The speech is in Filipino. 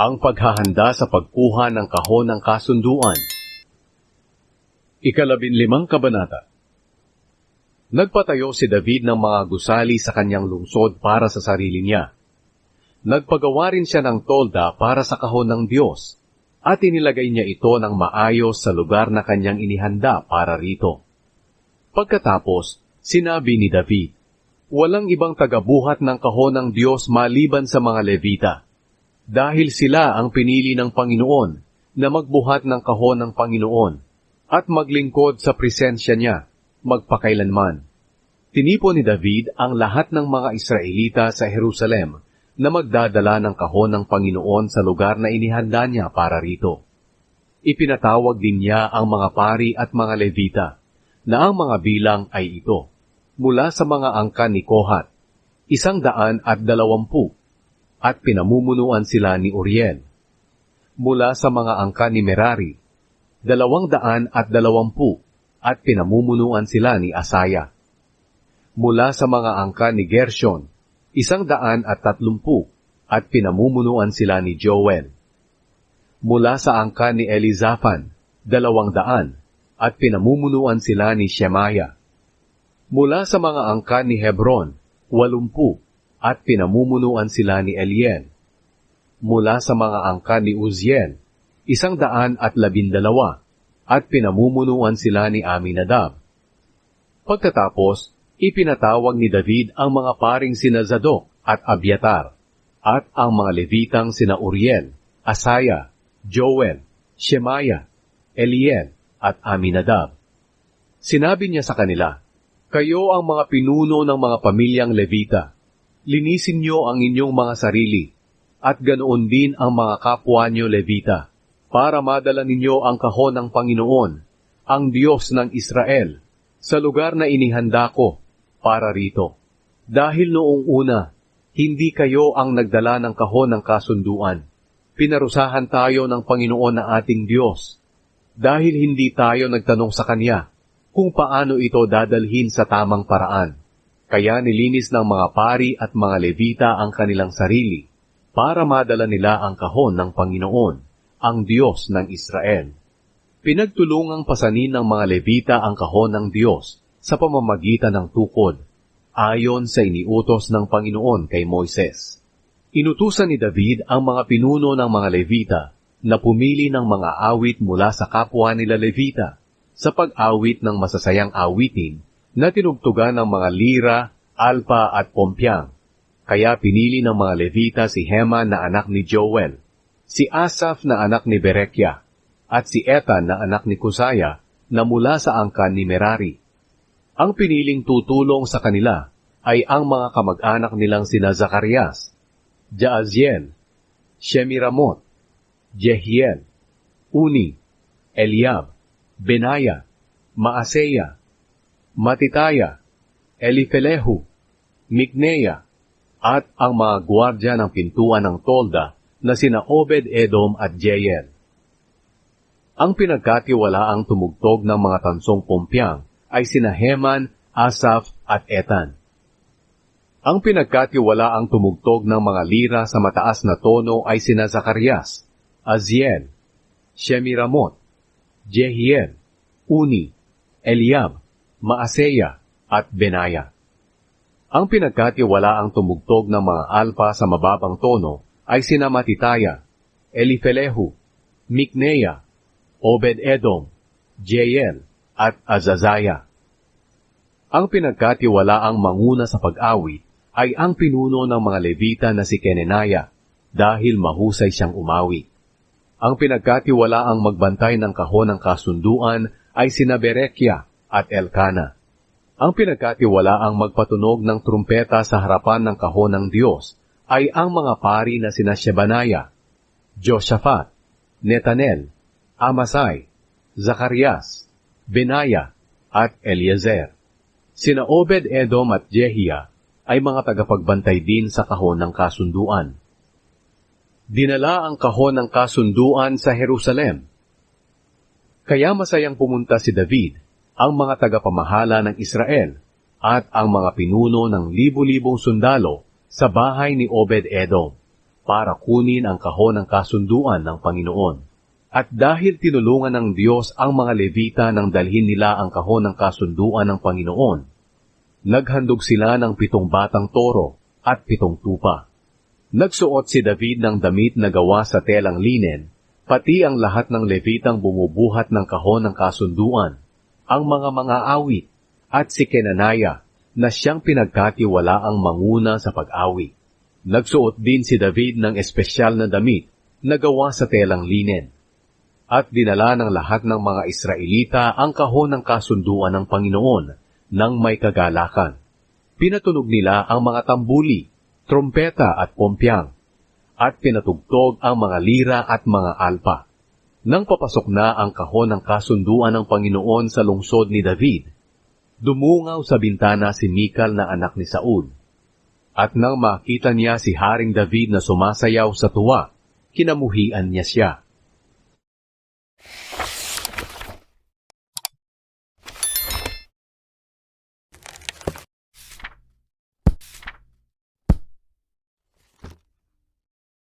Ang paghahanda sa pagkuha ng kahon ng kasunduan. Ikalabinlimang kabanata. Nagpatayo si David ng mga gusali sa kanyang lungsod para sa sarili niya. Nagpagawa rin siya ng tolda para sa kahon ng Diyos, at inilagay niya ito ng maayos sa lugar na kanyang inihanda para rito. Pagkatapos, sinabi ni David, Walang ibang tagabuhat ng kahon ng Diyos maliban sa mga Levita, dahil sila ang pinili ng Panginoon na magbuhat ng kahon ng Panginoon at maglingkod sa presensya niya magpakailanman. Tinipon ni David ang lahat ng mga Israelita sa Jerusalem na magdadala ng kahon ng Panginoon sa lugar na inihanda niya para rito. Ipinatawag din niya ang mga pari at mga Levita, na ang mga bilang ay ito mula sa mga angkan ni Kohat, isang daan at dalawampu, at pinamumunuan sila ni Uriel. Mula sa mga angkan ni Merari, dalawang daan at dalawampu, at pinamumunuan sila ni Asaya. Mula sa mga angkan ni Gershon, isang daan at tatlumpu, at pinamumunuan sila ni Joel. Mula sa angkan ni Elizaphan, dalawang daan, at pinamumunuan sila ni Shemaiah Mula sa mga angkan ni Hebron, walumpu, at pinamumunuan sila ni Eliel. Mula sa mga angkan ni Uziel, isang daan at labindalawa, at pinamumunuan sila ni Aminadab. Pagkatapos, ipinatawag ni David ang mga paring sina Zadok at Abiatar, at ang mga Levitang sina Uriel, Asaya, Joel, Shemaiah, Eliel, at Aminadab. Sinabi niya sa kanila, kayo ang mga pinuno ng mga pamilyang Levita. Linisin niyo ang inyong mga sarili, at ganoon din ang mga kapwa niyo Levita, para madala ninyo ang kahon ng Panginoon, ang Diyos ng Israel, sa lugar na inihanda ko para rito. Dahil noong una, hindi kayo ang nagdala ng kahon ng kasunduan. Pinarusahan tayo ng Panginoon na ating Diyos. Dahil hindi tayo nagtanong sa Kanya, kung paano ito dadalhin sa tamang paraan. Kaya nilinis ng mga pari at mga levita ang kanilang sarili para madala nila ang kahon ng Panginoon, ang Diyos ng Israel. Pinagtulungang pasanin ng mga levita ang kahon ng Diyos sa pamamagitan ng tukod, ayon sa iniutos ng Panginoon kay Moises. Inutusan ni David ang mga pinuno ng mga levita na pumili ng mga awit mula sa kapwa nila levita sa pag-awit ng masasayang awitin na tinugtugan ng mga lira, alpa at pompyang. Kaya pinili ng mga Levita si Hema na anak ni Joel, si Asaph na anak ni Berekia, at si Etan na anak ni Kusaya na mula sa angkan ni Merari. Ang piniling tutulong sa kanila ay ang mga kamag-anak nilang sina Zacarias, Jaaziel, Shemiramot, Jehiel, Uni, Eliab, Benaya, Maaseya, Matitaya, Elifelehu, Migneya, at ang mga gwardya ng pintuan ng tolda na sina Obed Edom at Jeyel. Ang pinagkatiwalaang tumugtog ng mga tansong pumpyang ay sina Heman, Asaf at Etan. Ang pinagkatiwalaang tumugtog ng mga lira sa mataas na tono ay sina Zacarias, Aziel, Shemiramot, Jehiel, Uni, Eliab, Maaseya, at Benaya. Ang pinagkatiwalaang tumugtog ng mga alpa sa mababang tono ay sina Matitaya, Elifelehu, Mikneya, Obed-Edom, Jeiel, at Azazaya. Ang pinagkatiwalaang manguna sa pag-awit ay ang pinuno ng mga Levita na si Kenenaya dahil mahusay siyang umawi. Ang pinagkatiwalaang magbantay ng kahon ng kasunduan ay sina Berekia at Elkana. Ang pinagkatiwalaang magpatunog ng trumpeta sa harapan ng kahon ng Diyos ay ang mga pari na sina Shebanaya, Joshaphat, Netanel, Amasai, Zacarias, Benaya, at Eliezer. Sina Obed Edom at Jehia ay mga tagapagbantay din sa kahon ng kasunduan dinala ang kahon ng kasunduan sa Jerusalem. Kaya masayang pumunta si David, ang mga tagapamahala ng Israel, at ang mga pinuno ng libu-libong sundalo sa bahay ni Obed-Edom, para kunin ang kahon ng kasunduan ng Panginoon. At dahil tinulungan ng Diyos ang mga Levita nang dalhin nila ang kahon ng kasunduan ng Panginoon, naghandog sila ng pitong batang toro at pitong tupa. Nagsuot si David ng damit na gawa sa telang linen, pati ang lahat ng Levitang bumubuhat ng kahon ng kasunduan, ang mga mga awit, at si Kenanaya, na siyang pinagkatiwala ang manguna sa pag-awi. Nagsuot din si David ng espesyal na damit na gawa sa telang linen. At dinala ng lahat ng mga Israelita ang kahon ng kasunduan ng Panginoon nang may kagalakan. Pinatunog nila ang mga tambuli, trompeta at pompyang, at pinatugtog ang mga lira at mga alpa. Nang papasok na ang kahon ng kasunduan ng Panginoon sa lungsod ni David, dumungaw sa bintana si Mikal na anak ni Saul. At nang makita niya si Haring David na sumasayaw sa tuwa, kinamuhian niya siya.